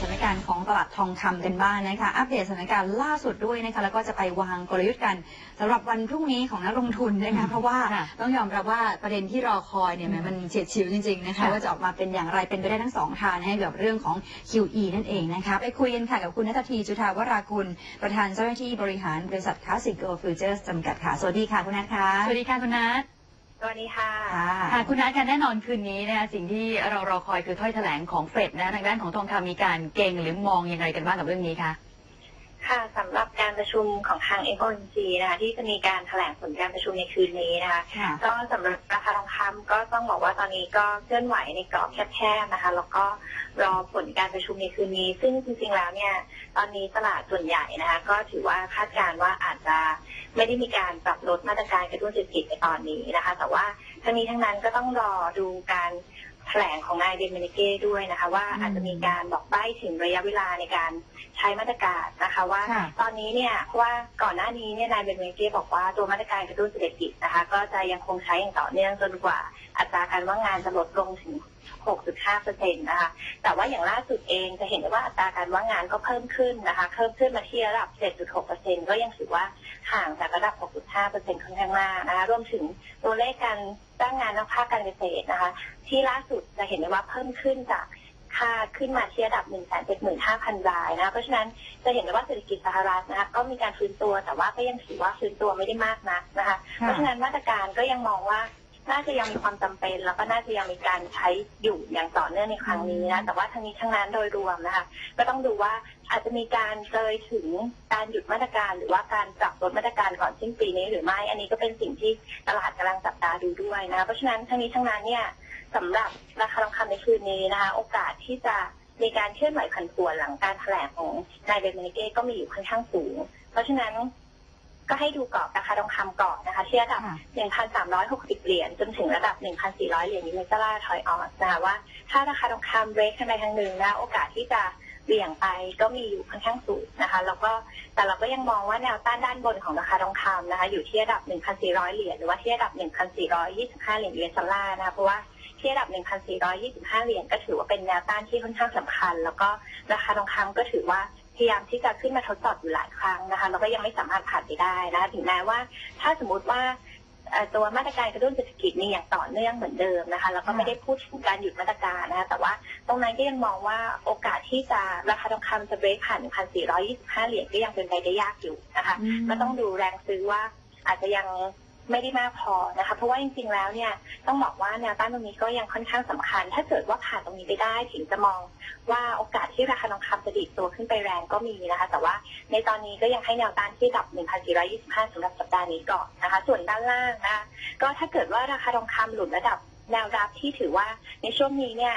สถานการณ์ของตลาดทองคำกันบ้างนะคะ อัปเดตสถานการณ์ล่าสุดด้วยนะคะ แล้วก็จะไปวางกลยุทธ์กันสำหรับวันพรุ่งนี้ของนักลงทุนนะคะ เพราะว่าค่ะต้องยอมรับว่าประเด็นที่รอคอยเนี่ยแหมมันเฉียดฉิวจริงๆนะคะค่ะว่าจะออกมาเป็นอย่างไรเป็นไปได้ทั้งสองทางให้กับเรื่องของ QE นั่นเองนะคะ ไปคุยกันค่ะกับคุณนัททีจุธาวรากุล ประธานเจ้าหน้าที่บริหารบริษัทคลาสสิกโกลฟิวเจอร์จำกัดค่ะ สวัสดีค่ะคุณนัทค่ะ สวัสดีค่ะคุณนัท สวัสดีค่ะค่ะ ค่ะคุณนัทค่ะแน่นอนคืนนี้นะคะสิ่งที่เรารอคอยคือถ้อยแถลงของเฟดนะทางด้านของทองคำมีการเก่งหรือมองยังไงกันบ้างกับเรื่องนี้คะ ค่ะสำหรับการประชุมของทาง FOMC นะคะที่จะมีการแถลงผลการประชุมในคืนนี้นะคะค่ะก็สำหรับราคาทองคำก็ต้องบอกว่าตอนนี้ก็เคลื่อนไหวในกรอบแคบๆนะคะ แล้วก็รอผลการประชุมในคืนนี้ ซึ่งจริงๆแล้วเนี่ยตอนนี้ตลาดส่วนใหญ่นะคะ ก็ถือว่าคาดการณ์ว่าอาจจะไม่ได้มีการปรับลดมาตรการกระตุ้นเศรษฐกิจในตอนนี้นะคะ แต่ว่าทั้งนี้ทั้งนั้นก็ต้องรอดูการ แถลงของนายเดนเมนิเก้ด้วยนะคะ ว่าอืมอาจจะมีการบอกใบ้ถึงระยะเวลาในการใช้มาตรการนะคะ ว่าค่ะตอนนี้เนี่ยเพราะว่าก่อนหน้านี้เนี่ยนายเบนเมเก้บอกว่าตัวมาตรการกระตุ้นเศรษฐกิจนะคะ ก็จะยังคงใช้อย่างต่อเนื่องจนกว่าอัตราการว่างงานจะลดลงถึง 6.5เปอร์เซ็นต์นะคะ แต่ว่าอย่างล่าสุดเองจะเห็นได้ว่าอัตราการว่างงานก็เพิ่มขึ้นนะคะ เพิ่มขึ้นมาที่ระดับ 7.6เปอร์เซ็นต์ก็ยังถือว่าห่างจากระดับ 6.5เปอร์เซ็นต์ค่อนข้างมากนะคะ รวมถึงตัวเลขการ จ้างงานนอกภาคการเกษตรนะคะ ที่ล่าสุดจะเห็นได้ว่าเพิ่มขึ้นจากค่าขึ้นมาที่ระดับ 175,000 รายนะคะเพราะฉะนั้นจะเห็นได้ว่าเศรษฐกิจสหรัฐนะคะก็มีการฟื้นตัวแต่ว่าก็ยังถือว่าฟื้นตัวไม่ได้มากนักนะคะ เพราะฉะนั้นมาตรการก็ยังมองว่า น่าจะยังมีความจำเป็น แล้วก็น่าจะยังมีการใช้อยู่อย่างต่อเนื่องในครั้งนี้นะ แต่ว่าทั้งนี้ทั้งนั้นโดยรวมนะคะ ก็ต้องดูว่าอาจจะมีการเลยถึงการหยุดมาตรการ หรือว่าการปรับลดมาตรการก่อนสิ้นปีนี้หรือไม่ อันนี้ก็เป็นสิ่งที่ตลาดกำลังจับตาดูด้วยนะ เพราะฉะนั้นทั้งนี้ทั้งนั้นเนี่ยสำหรับราคาทองคำในคืนนี้นะคะ โอกาสที่จะมีการเคลื่อนไหวผันผวนหลังการแถลงของนายเบนเมนิเก้ก็มีอยู่ค่อนข้างสูง เพราะฉะนั้น ก็ให้ดูกรอบราคาทองคำก่อนนะคะที่ระดับค่ะ1,360 เหรียญจนถึงระดับ 1,400 เหรียญยูเอสดอลลาร์ถอยออกนะคะว่าถ้าราคาทองคำเบรกทางใดทางหนึ่งนะโอกาสที่จะเบี่ยงไปก็มีอยู่ค่อนข้างสูงนะคะ แล้วก็แต่เราก็ยังมองว่าแนวต้านด้านบนของราคาทองคำนะคะ อยู่ที่ระดับ 1,400 เหรียญหรือว่าที่ระดับ 1,425 เหรียญยูเอสดอลลาร์นะคะเพราะว่าที่ระดับ 1,425 เหรียญก็ถือว่าเป็นแนวต้านที่ค่อนข้างสำคัญ แล้วก็ราคาทองคำก็ถือว่า พยายามที่จะขึ้นมาทดสอบอยู่หลายครั้งนะคะแล้วก็ยังไม่สามารถผ่านไปได้นะคะถึงแม้ว่าถ้าสมมติว่าเอ่อตัวมาตรการกระตุ้นเศรษฐกิจมีอย่างต่อเนื่องเหมือนเดิมนะคะแล้วก็ไม่ได้พูดถึงการหยุดมาตรการนะคะแต่ว่าตรงนั้นก็ยังมองว่าโอกาสที่จะราคาทองคำจะเบรกผ่าน 1,425 เหรียญก็ยังเป็นไปได้ยากอยู่นะคะอืมก็ต้องดูแรงซื้อว่าอาจจะยัง ไม่ได้มากพอนะคะเพราะว่าจริงๆแล้วเนี่ยต้องบอกว่าแนวต้านตรงนี้ก็ยังค่อนข้างสำคัญ ถ้าเกิดว่าผ่านตรงนี้ไปได้ถึงจะมองว่าโอกาสที่ราคาทองคำจะดีดตัวขึ้นไปแรงก็มีนะคะ แต่ว่าในตอนนี้ก็ยังให้แนวต้านที่ดับ 1,425สำหรับสัปดาห์นี้ก่อนนะคะ ส่วนด้านล่างนะก็ถ้าเกิดว่าราคาทองคำหลุดระดับแนวรับที่ถือว่าในช่วงนี้เนี่ย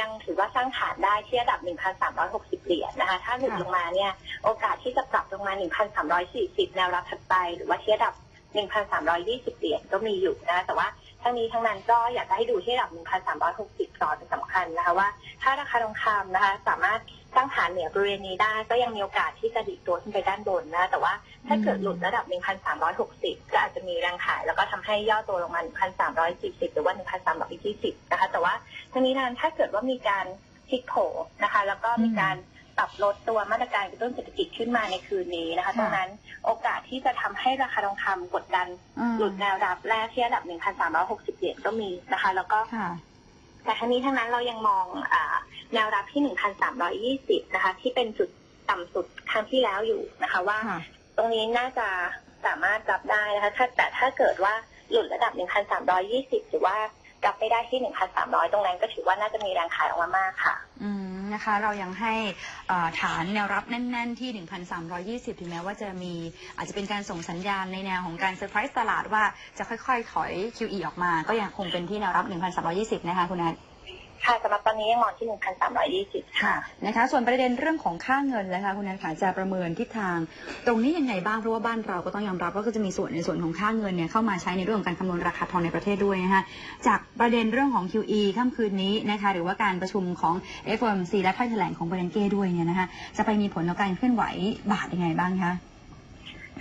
ยังถือว่าสร้างฐานได้ที่ระดับ 1,360 เหรียญนะคะ ถ้าหลุดลงมาเนี่ย โอกาสที่จะปรับลงมา 1,340 แนวรับถัดไป หรือว่าที่ระดับ 1,320 เหรียญก็มีอยู่นะ แต่ว่าทั้งนี้ทั้งนั้นก็อยากจะให้ดูที่ระดับ 1,360 ก่อนเป็นสำคัญนะคะว่า ถ้าราคาทองคำนะคะ สามารถตั้งฐานเหนือบริเวณนี้ได้ก็ยังมีโอกาสที่จะดีตัวขึ้นไปด้านบนนะ แต่ว่าถ้าเกิดหลุดระดับ 1,360 ก็อาจจะมีแรงขาย แล้วก็ทำให้ย่อตัวลงมา 1,340 หรือว่า 1,320 นะคะ แต่ว่าทั้งนี้ทั้งนั้นถ้าเกิดว่ามีการพลิกโผนะคะ แล้วก็มีการ ปรับลดตัวมาตรการกระตุ้นเศรษฐกิจขึ้นมาในคืนนี้นะคะตรงนั้นโอกาสที่จะทำให้ราคาทองคำกดดันอืมหลุดแนวรับแรกที่ระดับ 1,360 เหรียญก็มีนะคะ แล้วก็ค่ะแต่ทั้งนี้ทั้งนั้นเรายังมองอาแนวรับที่ 1,320 นะคะ ที่เป็นจุดต่ำสุดครั้งที่แล้วอยู่นะคะ ว่าค่ะตรงนี้น่าจะสามารถรับได้นะคะถ้าแต่ถ้าเกิดว่าหลุดระดับ 1,320 หรือว่ากลับไปได้ที่ 1,300 ตรงนั้นก็ถือว่าน่าจะมีแรงขายออกมามากค่ะ อืม นะคะ เรายังให้ฐานแนวรับแน่น ๆ ที่ 1,320 ถึงแม้ว่าจะมีอาจจะเป็นการส่งสัญญาณในแนวของการเซอร์ไพรส์ตลาดว่าจะค่อย ๆ ถอย QE ออกมา ก็ยังคงเป็นที่แนวรับ 1,320 นะคะคุณนัท ค่ะสำหรับตอนนี้ยังมองที่1,320ค่ะนะคะ ส่วนประเด็นเรื่องของค่าเงินนะคะคุณนัทค่ะจะประเมินทิศทาง ตรงนี้ยังไงบ้างเพราะว่าบ้านเราก็ต้องยอมรับว่าก็จะมีส่วนในส่วนของค่าเงินเนี่ยเข้ามาใช้ในเรื่องของการคำนวณราคาทองในประเทศด้วยนะคะจากประเด็นเรื่องของ QE ค่ำคืนนี้นะคะหรือว่าการประชุมของ FOMC และถ้อยแถลงของเบรนเก้ด้วยเนี่ยนะคะจะไปมีผลต่อการเคลื่อนไหวบาทยังไงบ้างคะ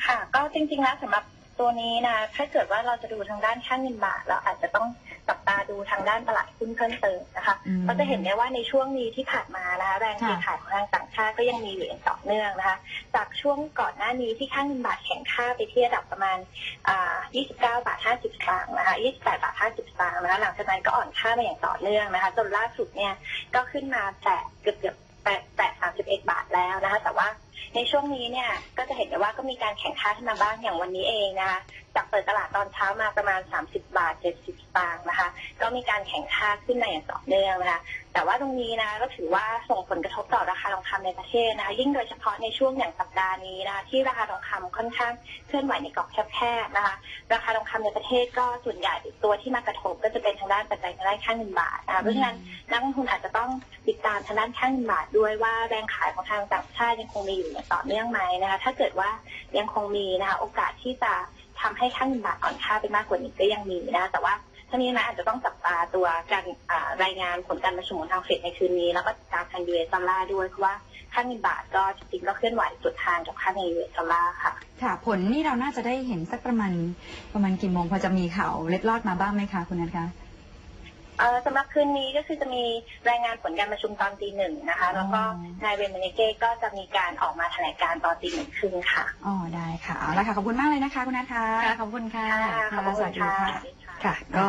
ค่ะ ก็จริงๆแล้วสำหรับตัวนี้นะถ้าเกิดว่าเราจะดูทางด้านค่าเงินบาทเราอาจจะต้อง จับตาดูทางด้านตลาดหุ้นเพิ่มเติมนะคะอืมก็จะเห็นได้ว่าในช่วงนี้ที่ผ่านมานะคะแรงเทค่ะขายของทางต่างชาติก็ยังมีอยู่อย่างต่อเนื่องนะคะ จากช่วงก่อนหน้านี้ที่ค่าเงินบาทแข็งค่าไปที่ระดับประมาณอ่า29 บาท 50 สตางค์นะคะ 28 บาท 50 สตางค์นะคะหลังจากนั้นก็อ่อนค่ามาอย่างต่อเนื่องนะคะ จนล่าสุดเนี่ยก็ขึ้นมาแตะเกือบเกือบๆแตะแตะ31 บาทแล้วนะคะ แต่ว่าในช่วงนี้เนี่ยก็จะเห็นได้ว่าก็มีการแข่งค่าขึ้นมาบ้างอย่างวันนี้เองนะคะ จากเปิดตลาดตอนเช้ามาประมาณ 30 บาท 70สตางค์นะคะ ก็มีการแข่งค่าขึ้นมาอย่างต่อเนื่องนะคะ แต่ว่าตรงนี้นะก็ถือว่าส่งผลกระทบต่อราคาทองคำในประเทศนะคะ ยิ่งโดยเฉพาะในช่วงอย่างสัปดาห์นี้นะคะที่ราคาทองคำค่อนข้างเคลื่อนไหวในกรอบแคบๆนะคะ ราคาทองคำในประเทศก็ส่วนใหญ่ตัวที่มากระทบก็จะเป็นทางด้านปัจจัยทางด้านค่าเงินบาทนะคะเพราะฉะนั้นนักลงทุนอาจจะต้องติดตามทางด้านค่าเงินบาทด้วยว่าแรงขายของทางต่างชาติยังคงมีอยู่อย่างต่อเนื่องไหมนะคะ ถ้าเกิดว่ายังคงมีนะคะโอกาสที่จะ ทำให้ค่าเงินบาทอ่อนค่าไปมากกว่านี้ก็ยังมีนะแต่ว่าทั้งนี้นะอาจจะต้องจับตาตัวการรายงานผลการประชุมของทางเฟดในคืนนี้ แล้วก็ติดตามทางยูเอสดอลลาร์ด้วยเพราะว่าค่าเงินบาทก็จริงๆก็เคลื่อนไหวสุดทางกับค่าเงินยูเอสดอลลาร์ค่ะ ค่ะ ผลนี่เราน่าจะได้เห็นสักประมาณประมาณกี่โมงพอจะมีข่าวเล็ดลอดมาบ้างไหมคะคุณนัทคะ สำหรับคืนนี้ก็คือจะมีรายงานผลการประชุมตอนตีหนึ่งนะคะ แล้วก็อ๋อนายเวมเนเก้ก็จะมีการออกมาแถลงการตอนตีหนึ่งครึ่งค่ะอ๋อได้ค่ะเอาละค่ะขอบคุณมากเลยนะคะคุณนัทคะค่ะ ขอบคุณค่ะ ค่ะขอบคุณสวัสดีค่ะค่ะสวัสดีค่ะค่ะก็